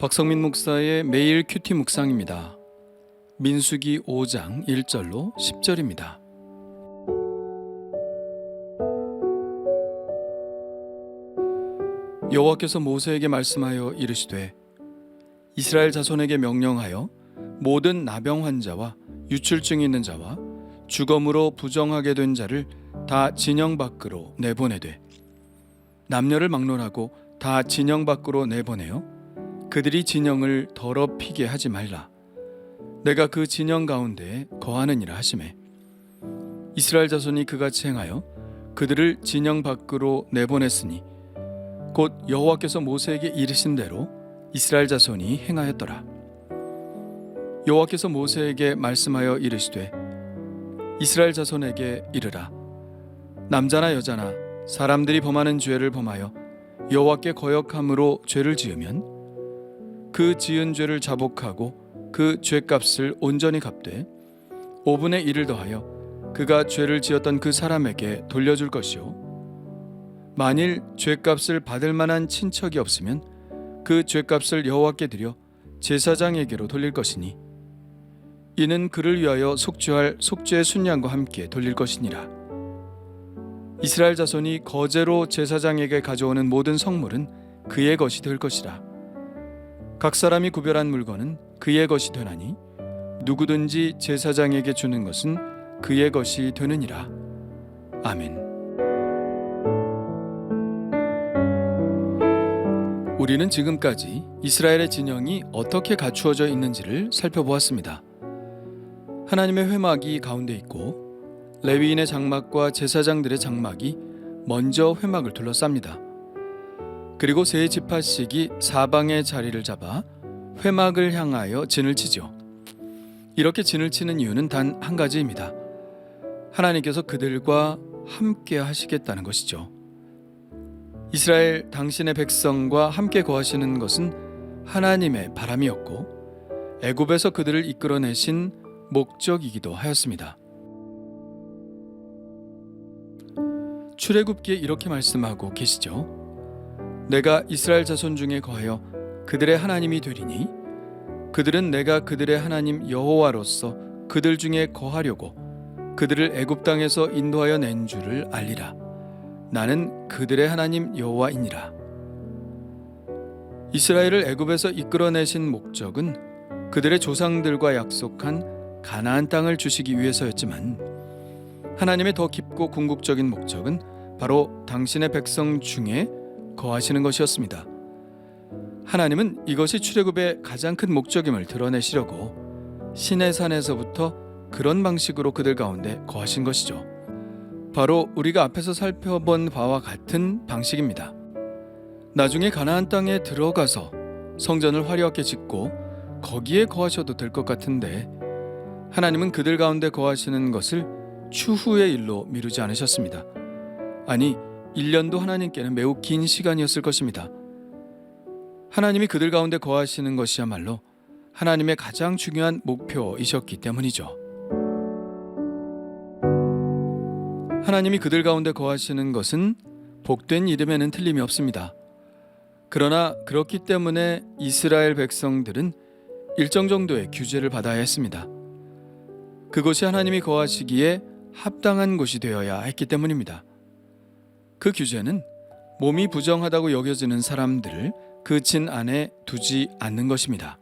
박성민 목사의 매일 큐티 묵상입니다. 민수기 5장 1절로 10절입니다. 여호와께서 모세에게 말씀하여 이르시되 이스라엘 자손에게 명령하여 모든 나병 환자와 유출증이 있는 자와 주검으로 부정하게 된 자를 다 진영 밖으로 내보내되 남녀를 막론하고 다 진영 밖으로 내보내어 그들이 진영을 더럽히게 하지 말라. 내가 그 진영 가운데 거하느니라 하심에 이스라엘 자손이 그같이 행하여 그들을 진영 밖으로 내보냈으니 곧 여호와께서 모세에게 이르신 대로 이스라엘 자손이 행하였더라. 여호와께서 모세에게 말씀하여 이르시되 이스라엘 자손에게 이르라 남자나 여자나 사람들이 범하는 죄를 범하여 여호와께 거역함으로 죄를 지으면 그 지은 죄를 자복하고 그 죄값을 온전히 갚되 5분의 1을 더하여 그가 죄를 지었던 그 사람에게 돌려줄 것이요. 만일 죄값을 받을 만한 친척이 없으면 그 죄값을 여호와께 드려 제사장에게로 돌릴 것이니 이는 그를 위하여 속죄할 속죄의 순양과 함께 돌릴 것이니라. 이스라엘 자손이 거제로 제사장에게 가져오는 모든 성물은 그의 것이 될 것이라 각 사람이 구별한 물건은 그의 것이 되나니 누구든지 제사장에게 주는 것은 그의 것이 되느니라 아멘 우리는 지금까지 이스라엘의 진영이 어떻게 갖추어져 있는지를 살펴보았습니다. 하나님의 회막이 가운데 있고 레위인의 장막과 제사장들의 장막이 먼저 회막을 둘러쌉니다. 그리고 세 지파씩이 사방의 자리를 잡아 회막을 향하여 진을 치죠. 이렇게 진을 치는 이유는 단 한 가지입니다. 하나님께서 그들과 함께 하시겠다는 것이죠. 이스라엘 당신의 백성과 함께 거하시는 것은 하나님의 바람이었고 애굽에서 그들을 이끌어내신 목적이기도 하였습니다. 출애굽기에 이렇게 말씀하고 계시죠. 내가 이스라엘 자손 중에 거하여 그들의 하나님이 되리니 그들은 내가 그들의 하나님 여호와로서 그들 중에 거하려고 그들을 애굽 땅에서 인도하여 낸 줄을 알리라. 나는 그들의 하나님 여호와이니라. 이스라엘을 애굽에서 이끌어내신 목적은 그들의 조상들과 약속한 가나안 땅을 주시기 위해서였지만 하나님의 더 깊고 궁극적인 목적은 바로 당신의 백성 중에 거하시는 것이었습니다. 하나님은 이것이 출애굽의 가장 큰 목적임을 드러내시려고 신의 산에서부터 그런 방식으로 그들 가운데 거하신 것이죠. 바로 우리가 앞에서 살펴본 바와 같은 방식입니다. 나중에 가나안 땅에 들어가서 성전을 화려하게 짓고 거기에 거하셔도 될 것 같은데 하나님은 그들 가운데 거하시는 것을 추후의 일로 미루지 않으셨습니다. 아니, 1년도 하나님께는 매우 긴 시간이었을 것입니다. 하나님이 그들 가운데 거하시는 것이야말로 하나님의 가장 중요한 목표이셨기 때문이죠. 하나님이 그들 가운데 거하시는 것은 복된 이름에는 틀림이 없습니다. 그러나 그렇기 때문에 이스라엘 백성들은 일정 정도의 규제를 받아야 했습니다. 그것이 하나님이 거하시기에 합당한 곳이 되어야 했기 때문입니다. 그 규제는 몸이 부정하다고 여겨지는 사람들을 그 진 안에 두지 않는 것입니다.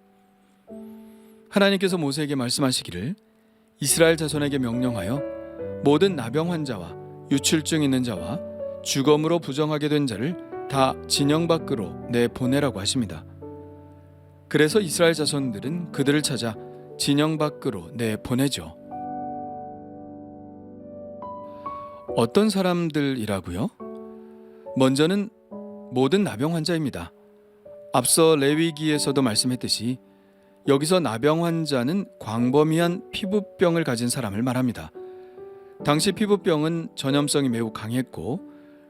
하나님께서 모세에게 말씀하시기를 이스라엘 자손에게 명령하여 모든 나병 환자와 유출증 있는 자와 주검으로 부정하게 된 자를 다 진영 밖으로 내보내라고 하십니다. 그래서 이스라엘 자손들은 그들을 찾아 진영 밖으로 내보내죠. 어떤 사람들이라고요? 먼저는 모든 나병 환자입니다. 앞서 레위기에서도 말씀했듯이 여기서 나병 환자는 광범위한 피부병을 가진 사람을 말합니다. 당시 피부병은 전염성이 매우 강했고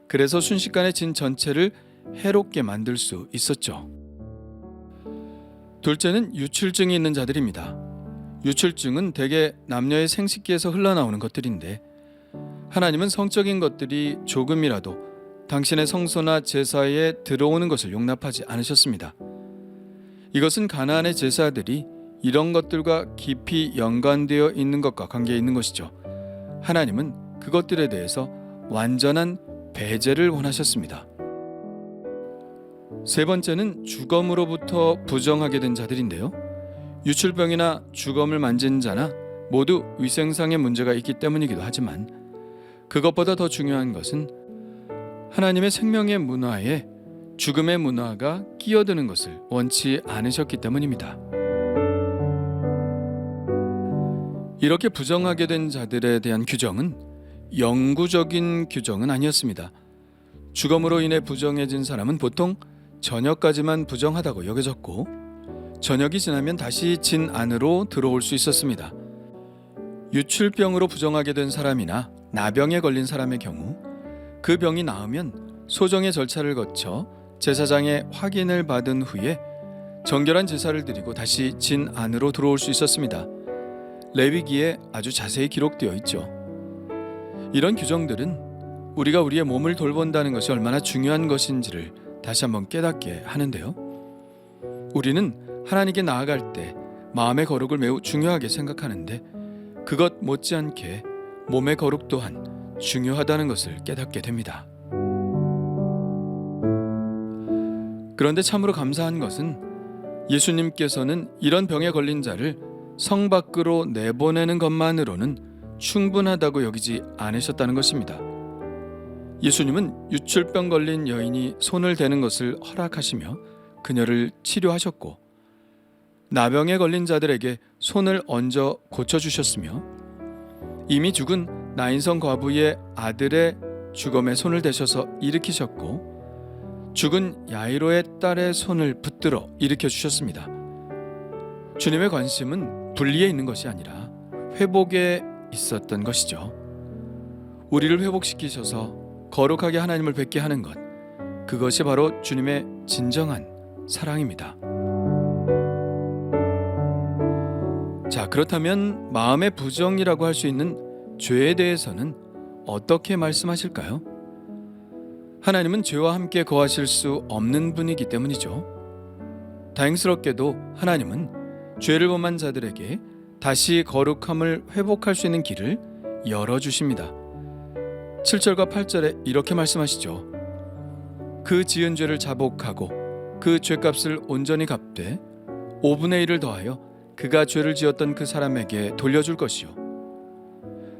그래서 순식간에 진 전체를 해롭게 만들 수 있었죠. 둘째는 유출증이 있는 자들입니다. 유출증은 대개 남녀의 생식기에서 흘러나오는 것들인데 하나님은 성적인 것들이 조금이라도 당신의 성소나 제사에 들어오는 것을 용납하지 않으셨습니다. 이것은 가나안의 제사들이 이런 것들과 깊이 연관되어 있는 것과 관계 있는 것이죠. 하나님은 그것들에 대해서 완전한 배제를 원하셨습니다. 세 번째는 주검으로부터 부정하게 된 자들인데요. 유출병이나 주검을 만진 자나 모두 위생상의 문제가 있기 때문이기도 하지만 그것보다 더 중요한 것은 하나님의 생명의 문화에 죽음의 문화가 끼어드는 것을 원치 않으셨기 때문입니다. 이렇게 부정하게 된 자들에 대한 규정은 영구적인 규정은 아니었습니다. 주검으로 인해 부정해진 사람은 보통 저녁까지만 부정하다고 여겨졌고 저녁이 지나면 다시 진 안으로 들어올 수 있었습니다. 유출병으로 부정하게 된 사람이나 나병에 걸린 사람의 경우 그 병이 나으면 소정의 절차를 거쳐 제사장의 확인을 받은 후에 정결한 제사를 드리고 다시 진 안으로 들어올 수 있었습니다. 레위기에 아주 자세히 기록되어 있죠. 이런 규정들은 우리가 우리의 몸을 돌본다는 것이 얼마나 중요한 것인지를 다시 한번 깨닫게 하는데요. 우리는 하나님께 나아갈 때 마음의 거룩을 매우 중요하게 생각하는데 그것 못지않게 몸의 거룩 또한 중요하다는 것을 깨닫게 됩니다. 그런데 참으로 감사한 것은 예수님께서는 이런 병에 걸린 자를 성 밖으로 내보내는 것만으로는 충분하다고 여기지 않으셨다는 것입니다. 예수님은 유출병 걸린 여인이 손을 대는 것을 허락하시며 그녀를 치료하셨고 나병에 걸린 자들에게 손을 얹어 고쳐 주셨으며 이미 죽은 나인성 과부의 아들의 주검에 손을 대셔서 일으키셨고 죽은 야이로의 딸의 손을 붙들어 일으켜 주셨습니다. 주님의 관심은 분리에 있는 것이 아니라 회복에 있었던 것이죠. 우리를 회복시키셔서 거룩하게 하나님을 뵙게 하는 것 그것이 바로 주님의 진정한 사랑입니다. 자, 그렇다면 마음의 부정이라고 할 수 있는 죄에 대해서는 어떻게 말씀하실까요? 하나님은 죄와 함께 거하실 수 없는 분이기 때문이죠. 다행스럽게도 하나님은 죄를 범한 자들에게 다시 거룩함을 회복할 수 있는 길을 열어 주십니다. 7절과 8절에 이렇게 말씀하시죠. 그 지은 죄를 자복하고 그 죄값을 온전히 갚되 5분의 1을 더하여 그가 죄를 지었던 그 사람에게 돌려줄 것이요.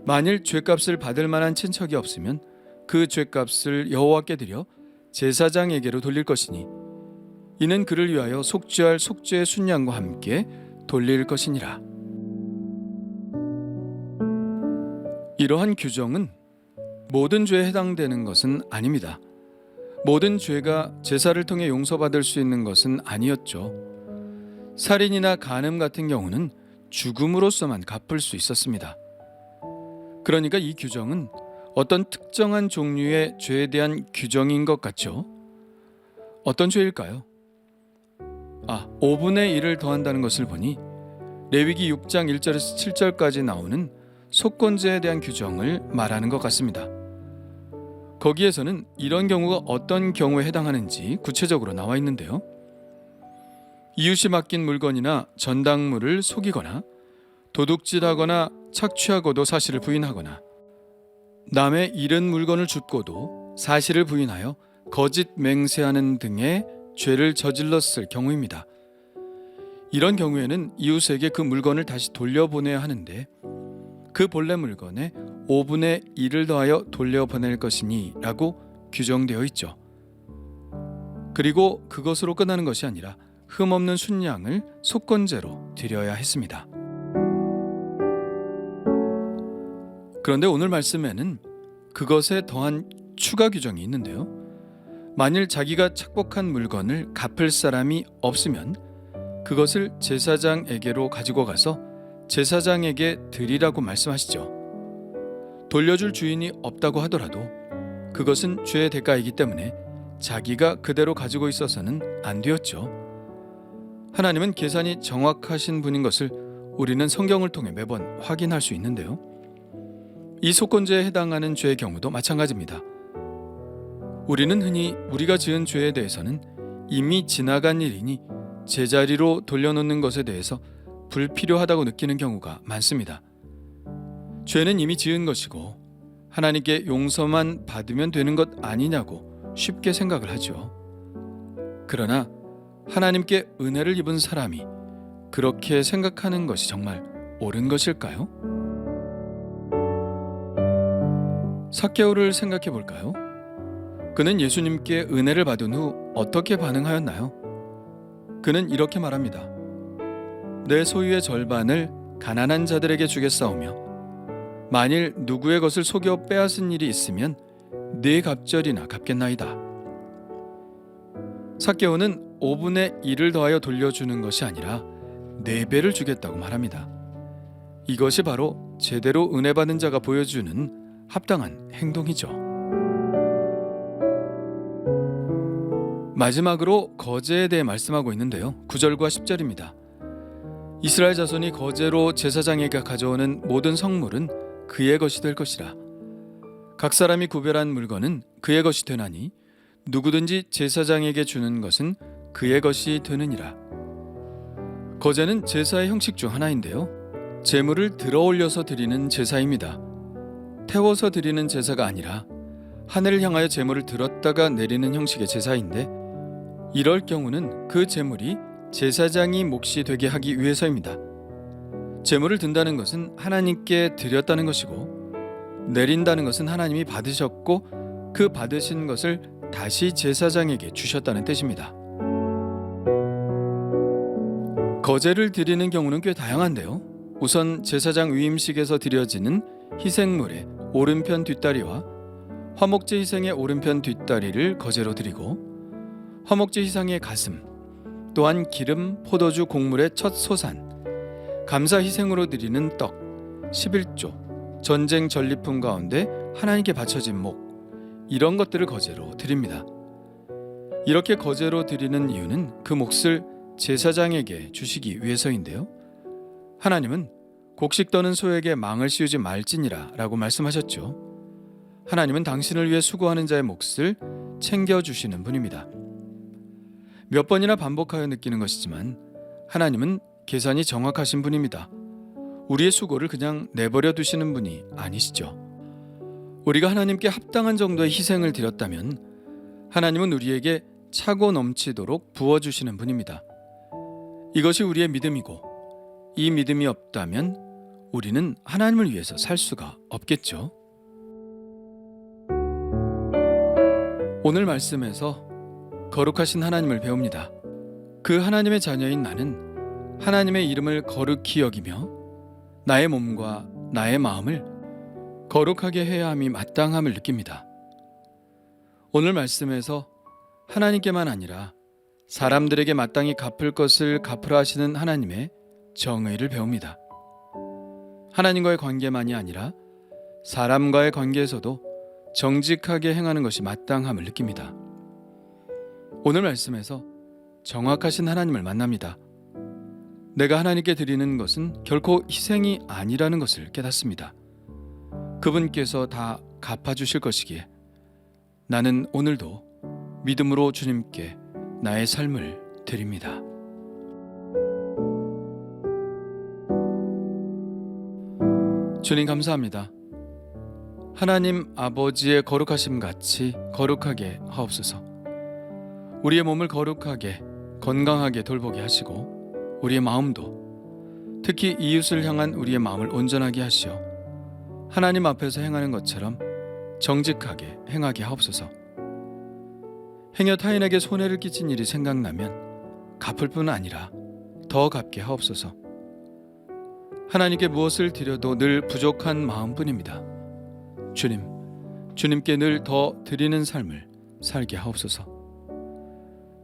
만일 죄값을 받을 만한 친척이 없으면 그 죄값을 여호와께 드려 제사장에게로 돌릴 것이니 이는 그를 위하여 속죄할 속죄의 순양과 함께 돌릴 것이니라. 이러한 규정은 모든 죄에 해당되는 것은 아닙니다. 모든 죄가 제사를 통해 용서받을 수 있는 것은 아니었죠. 살인이나 간음 같은 경우는 죽음으로서만 갚을 수 있었습니다. 그러니까 이 규정은 어떤 특정한 종류의 죄에 대한 규정인 것 같죠? 어떤 죄일까요? 아, 5분의 1을 더한다는 것을 보니 레위기 6장 1절에서 7절까지 나오는 속건제에 대한 규정을 말하는 것 같습니다. 거기에서는 이런 경우가 어떤 경우에 해당하는지 구체적으로 나와 있는데요. 이웃이 맡긴 물건이나 전당물을 속이거나 도둑질하거나 착취하고도 사실을 부인하거나 남의 잃은 물건을 줍고도 사실을 부인하여 거짓 맹세하는 등의 죄를 저질렀을 경우입니다. 이런 경우에는 이웃에게 그 물건을 다시 돌려보내야 하는데 그 본래 물건에 5분의 1을 더하여 돌려보낼 것이니 라고 규정되어 있죠. 그리고 그것으로 끝나는 것이 아니라 흠없는 순양을 속건제로 드려야 했습니다. 그런데 오늘 말씀에는 그것에 더한 추가 규정이 있는데요. 만일 자기가 착복한 물건을 갚을 사람이 없으면 그것을 제사장에게로 가지고 가서 제사장에게 드리라고 말씀하시죠. 돌려줄 주인이 없다고 하더라도 그것은 죄의 대가이기 때문에 자기가 그대로 가지고 있어서는 안 되었죠. 하나님은 계산이 정확하신 분인 것을 우리는 성경을 통해 매번 확인할 수 있는데요. 이 속건제에 해당하는 죄의 경우도 마찬가지입니다. 우리는 흔히 우리가 지은 죄에 대해서는 이미 지나간 일이니 제자리로 돌려놓는 것에 대해서 불필요하다고 느끼는 경우가 많습니다. 죄는 이미 지은 것이고 하나님께 용서만 받으면 되는 것 아니냐고 쉽게 생각을 하죠. 그러나 하나님께 은혜를 입은 사람이 그렇게 생각하는 것이 정말 옳은 것일까요? 사케오를 생각해 볼까요? 그는 예수님께 은혜를 받은 후 어떻게 반응하였나요? 그는 이렇게 말합니다. 내 소유의 절반을 가난한 자들에게 주겠사오며 만일 누구의 것을 속여 빼앗은 일이 있으면 네 갑절이나 갚겠나이다. 사케오는 5분의 1을 더하여 돌려주는 것이 아니라 4배를 주겠다고 말합니다. 이것이 바로 제대로 은혜 받은 자가 보여주는 합당한 행동이죠. 마지막으로 거제에 대해 말씀하고 있는데요. 9절과 10절입니다. 이스라엘 자손이 거제로 제사장에게 가져오는 모든 성물은 그의 것이 될 것이라. 각 사람이 구별한 물건은 그의 것이 되나니 누구든지 제사장에게 주는 것은 그의 것이 되느니라. 거제는 제사의 형식 중 하나인데요. 제물을 들어 올려서 드리는 제사입니다. 태워서 드리는 제사가 아니라 하늘을 향하여 제물을 들었다가 내리는 형식의 제사인데 이럴 경우는 그 제물이 제사장이 몫이 되게 하기 위해서입니다. 제물을 든다는 것은 하나님께 드렸다는 것이고 내린다는 것은 하나님이 받으셨고 그 받으신 것을 다시 제사장에게 주셨다는 뜻입니다. 거제를 드리는 경우는 꽤 다양한데요. 우선 제사장 위임식에서 드려지는 희생물의 오른편 뒷다리와 화목제 희생의 오른편 뒷다리를 거제로 드리고 화목제 희생의 가슴 또한 기름, 포도주, 곡물의 첫 소산 감사 희생으로 드리는 떡 11조 전쟁 전리품 가운데 하나님께 바쳐진 목 이런 것들을 거제로 드립니다. 이렇게 거제로 드리는 이유는 그 몫을 제사장에게 주시기 위해서인데요. 하나님은 곡식 떠는 소에게 망을 씌우지 말지니라 라고 말씀하셨죠. 하나님은 당신을 위해 수고하는 자의 몫을 챙겨 주시는 분입니다. 몇 번이나 반복하여 느끼는 것이지만 하나님은 계산이 정확하신 분입니다. 우리의 수고를 그냥 내버려 두시는 분이 아니시죠. 우리가 하나님께 합당한 정도의 희생을 드렸다면 하나님은 우리에게 차고 넘치도록 부어 주시는 분입니다. 이것이 우리의 믿음이고 이 믿음이 없다면 우리는 하나님을 위해서 살 수가 없겠죠. 오늘 말씀에서 거룩하신 하나님을 배웁니다. 그 하나님의 자녀인 나는 하나님의 이름을 거룩히 여기며 나의 몸과 나의 마음을 거룩하게 해야 함이 마땅함을 느낍니다. 오늘 말씀에서 하나님께만 아니라 사람들에게 마땅히 갚을 것을 갚으라 하시는 하나님의 정의를 배웁니다. 하나님과의 관계만이 아니라 사람과의 관계에서도 정직하게 행하는 것이 마땅함을 느낍니다. 오늘 말씀에서 정확하신 하나님을 만납니다. 내가 하나님께 드리는 것은 결코 희생이 아니라는 것을 깨닫습니다. 그분께서 다 갚아주실 것이기에 나는 오늘도 믿음으로 주님께 나의 삶을 드립니다. 주님 감사합니다. 하나님 아버지의 거룩하심 같이 거룩하게 하옵소서. 우리의 몸을 거룩하게 건강하게 돌보게 하시고 우리의 마음도 특히 이웃을 향한 우리의 마음을 온전하게 하시어 하나님 앞에서 행하는 것처럼 정직하게 행하게 하옵소서. 행여 타인에게 손해를 끼친 일이 생각나면 갚을 뿐 아니라 더 갚게 하옵소서. 하나님께 무엇을 드려도 늘 부족한 마음뿐입니다. 주님, 주님께 늘 더 드리는 삶을 살게 하옵소서.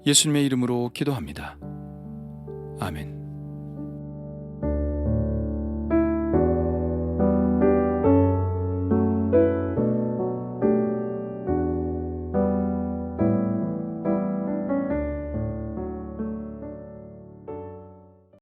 예수님의 이름으로 기도합니다. 아멘.